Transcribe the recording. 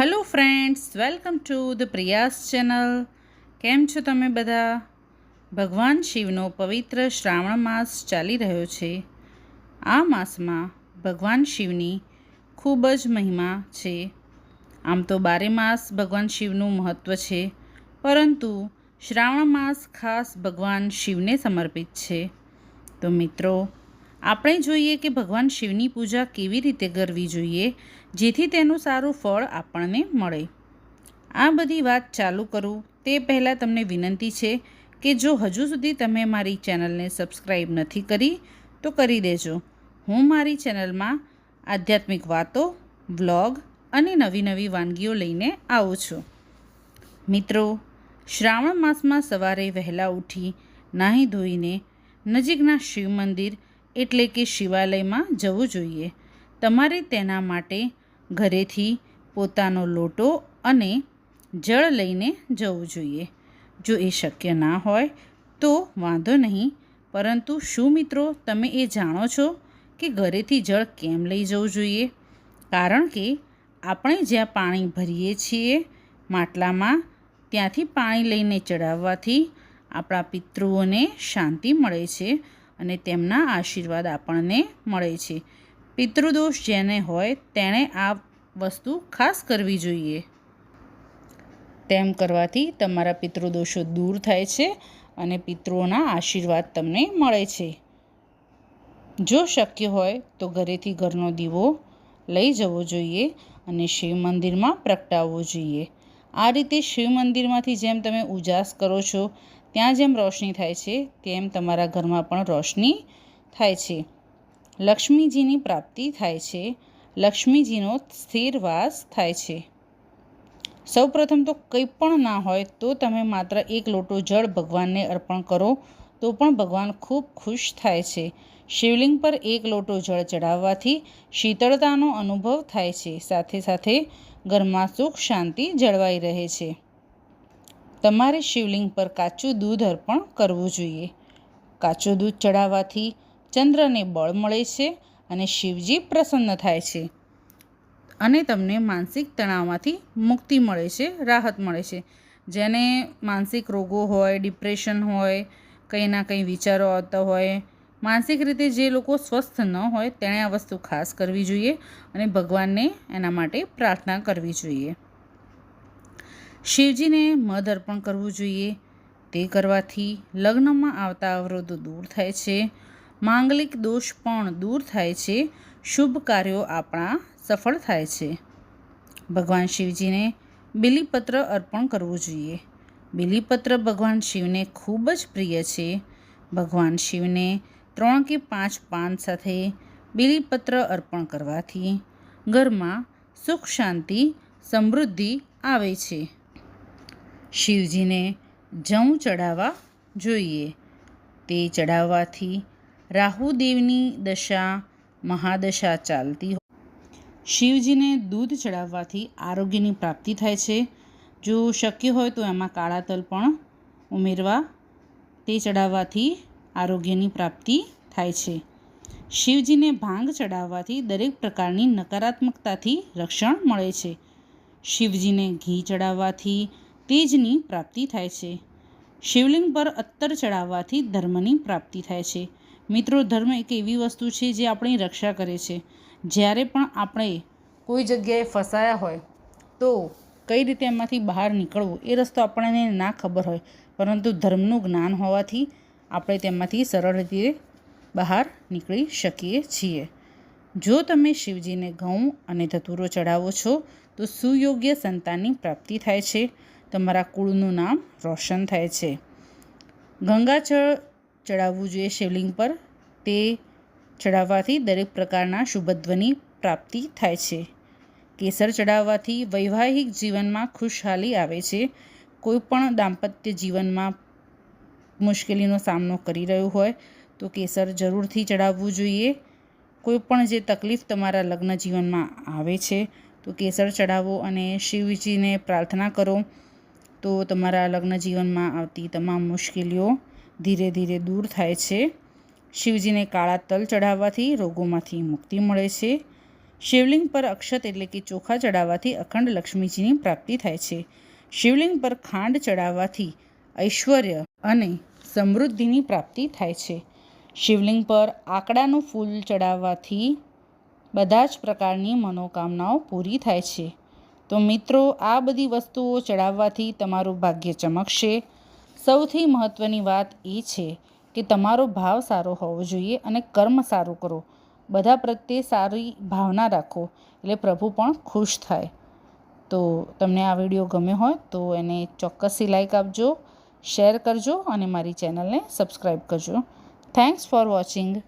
Hello friends welcome to the Priya's channel કેમ છો તમે બધા? ભગવાન શિવનો પવિત્ર શ્રાવણ માસ ચાલી રહ્યો છે. આ માસમાં ભગવાન શિવની ખૂબ જ મહિમા છે. આમ તો બારે માસ ભગવાન શિવનું મહત્ત્વ છે, પરંતુ શ્રાવણ માસ ખાસ ભગવાન શિવને સમર્પિત છે. તો મિત્રો આપણે જોઈએ કે ભગવાન શિવની પૂજા કેવી રીતે કરવી જોઈએ, જેથી તેનું સારું ફળ આપણને મળે. આ બધી વાત ચાલુ કરું. તે પહેલાં તમને વિનંતી છે કે જો હજુ સુધી તમે મારી ચેનલને સબસ્ક્રાઈબ નથી કરી, તો કરી દેજો. હું મારી ચેનલમાં આધ્યાત્મિક વાતો, વ્લોગ અને નવી નવી વાનગીઓ લઈને આવું છું. મિત્રો, શ્રાવણ માસમાં સવારે વહેલા ઉઠી નાહી ધોઈને નજીકના શિવ મંદિર એટલે કે શિવાલયમાં જવું જોઈએ. તમારે તેના માટે ઘરેથી પોતાનો લોટો અને જળ લઈને જવું જોઈએ. જો એ શક્ય ના હોય, તો વાંધો નહીં. પરંતુ શું મિત્રો, તમે એ જાણો છો કે ઘરેથી જળ કેમ લઈ જવું જોઈએ? કારણ કે આપણે જ્યાં પાણી ભરીએ છીએ માટલામાં, ત્યાંથી પાણી લઈને ચડાવવાથી આપણા પિતૃઓને શાંતિ મળે છે. અને તેમના આશીર્વાદ આપણને મળે છે. પિતૃદોષ જેને હોય તેણે આ વસ્તુ ખાસ કરવી જોઈએ. તેમ કરવાથી તમારા પિતૃદોષો દૂર થાય છે અને પિતૃઓના આશીર્વાદ તમને મળે છે. જો શક્ય હોય તો ઘરેથી ઘરનો દીવો લઈ જવો જોઈએ અને શિવ મંદિરમાં પ્રગટાવવો જોઈએ. આ રીતે શિવ મંદિરમાંથી જેમ તમે ઉજાસ કરો છો ત્યાં જેમ રોશની થાય છે, તેમ તમારા ઘરમાં પણ રોશની થાય છે. લક્ષ્મીજીની પ્રાપ્તિ થાય છે. લક્ષ્મીજીનો સ્થિર વાસ થાય છે. સૌપ્રથમ તો કંઈ પણ ના હોય તો તમે માત્ર એક લોટો જળ ભગવાનને અર્પણ કરો, તો પણ ભગવાન ખૂબ ખુશ થાય છે. શિવલિંગ પર એક લોટો જળ ચડાવવાથી શીતળતાનો અનુભવ થાય છે. સાથે સાથે ઘરમાં સુખ શાંતિ જળવાઈ રહે છે. તમારે શિવલિંગ પર કાચું દૂધ અર્પણ કરવું જોઈએ. કાચું દૂધ ચડાવવાથી ચંદ્રને બળ મળે છે અને શિવજી પ્રસન્ન થાય છે. અને તમને માનસિક તણાવમાંથી મુક્તિ મળે છે, રાહત મળે છે. જેને માનસિક રોગો હોય, ડિપ્રેશન હોય, કંઈ ના કંઈ વિચારો આવતા હોય, માનસિક રીતે જે લોકો સ્વસ્થ ન હોય, તેણે આ વસ્તુ ખાસ કરવી જોઈએ અને ભગવાનને એના માટે પ્રાર્થના કરવી જોઈએ. શિવજીને મધ અર્પણ કરવું જોઈએ. તે કરવાથી લગ્નમાં આવતા અવરોધો દૂર થાય છે. માંગલિક દોષ પણ દૂર થાય છે. શુભ કાર્યો આપણા સફળ થાય છે. ભગવાન શિવજીને બિલીપત્ર અર્પણ કરવું જોઈએ. બિલીપત્ર ભગવાન શિવને ખૂબ જ પ્રિય છે. ભગવાન શિવને ત્રણ કે પાંચ પાન સાથે બિલીપત્ર અર્પણ કરવાથી ઘરમાં સુખ, શાંતિ, સમૃદ્ધિ આવે છે. શિવજીને જવ ચડાવવા જોઈએ. તે ચડાવવાથી રાહુદેવની દશા મહાદશા ચાલતી શિવજીને દૂધ ચડાવવાથી આરોગ્યની પ્રાપ્તિ થાય છે. જો શક્ય હોય તો એમાં કાળા તલ પણ ઉમેરવા. તે ચડાવવાથી આરોગ્યની પ્રાપ્તિ થાય છે. શિવજીને ભાંગ ચડાવવાથી દરેક પ્રકારની નકારાત્મકતાથી રક્ષણ મળે છે. શિવજીને ઘી ચડાવવાથી તેજની પ્રાપ્તિ થાય છે. શિવલિંગ પર અત્તર ચડાવવાથી ધર્મની પ્રાપ્તિ થાય છે. મિત્રો, ધર્મ એક એવી વસ્તુ છે જે આપણી રક્ષા કરે છે. જ્યારે પણ આપણે કોઈ જગ્યાએ ફસાયા હોય, તો કઈ રીતે એમાંથી બહાર નીકળવું એ રસ્તો આપણને ના ખબર હોય. પરંતુ ધર્મનું જ્ઞાન હોવાથી આપણે તેમાંથી સરળ રીતે બહાર નીકળી શકીએ છીએ. જો તમે શિવજીને ઘઉં અને ધતુરો ચઢાવો છો, તો સુયોગ્ય સંતાનની પ્રાપ્તિ થાય છે. તમારા કુળનું નામ રોશન થાય છે. ગંગાજળ ચડાવવું જોઈએ શિવલિંગ પર. તે ચડાવવાથી દરેક પ્રકારના શુભધ્વની પ્રાપ્તિ થાય છે. કેસર ચડાવવાથી વૈવાહિક જીવનમાં ખુશહાલી આવે છે. કોઈ પણ દાંપત્ય જીવનમાં મુશ્કેલીનો સામનો કરી રહ્યું હોય તો કેસર જરૂરથી ચડાવવું જોઈએ. કોઈ પણ જે તકલીફ તમારા લગ્ન જીવનમાં આવે છે તો કેસર ચડાવો અને શિવજીને પ્રાર્થના કરો. તો તમારા લગ્ન જીવનમાં આવતી તમામ મુશ્કેલીઓ ધીરે ધીરે દૂર થાય છે. શિવજીને કાળા તલ ચઢાવવાથી રોગોમાંથી મુક્તિ મળે છે. શિવલિંગ પર અક્ષત એટલે કે ચોખા ચડાવવાથી અખંડ લક્ષ્મીજીની પ્રાપ્તિ થાય છે. શિવલિંગ પર ખાંડ ચડાવવાથી ઐશ્વર્ય અને સમૃદ્ધિની પ્રાપ્તિ થાય છે. શિવલિંગ પર આકડાનું ફૂલ ચડાવવાથી બધા જ પ્રકારની મનોકામનાઓ પૂરી થાય છે. તો મિત્રો, આ બધી વસ્તુઓ ચડાવવાથી તમારું ભાગ્ય ચમકશે. સૌથી મહત્ત્વની વાત એ છે કે તમારો ભાવ સારો હોવો જોઈએ અને કર્મ સારું કરો. બધા પ્રત્યે સારી ભાવના રાખો, એટલે પ્રભુ પણ ખુશ થાય. તો તમને આ વીડિયો ગમ્યો હોય તો એને ચોક્કસથી લાઇક આપજો, શેર કરજો અને મારી ચેનલને સબસ્ક્રાઈબ કરજો. Thanks for watching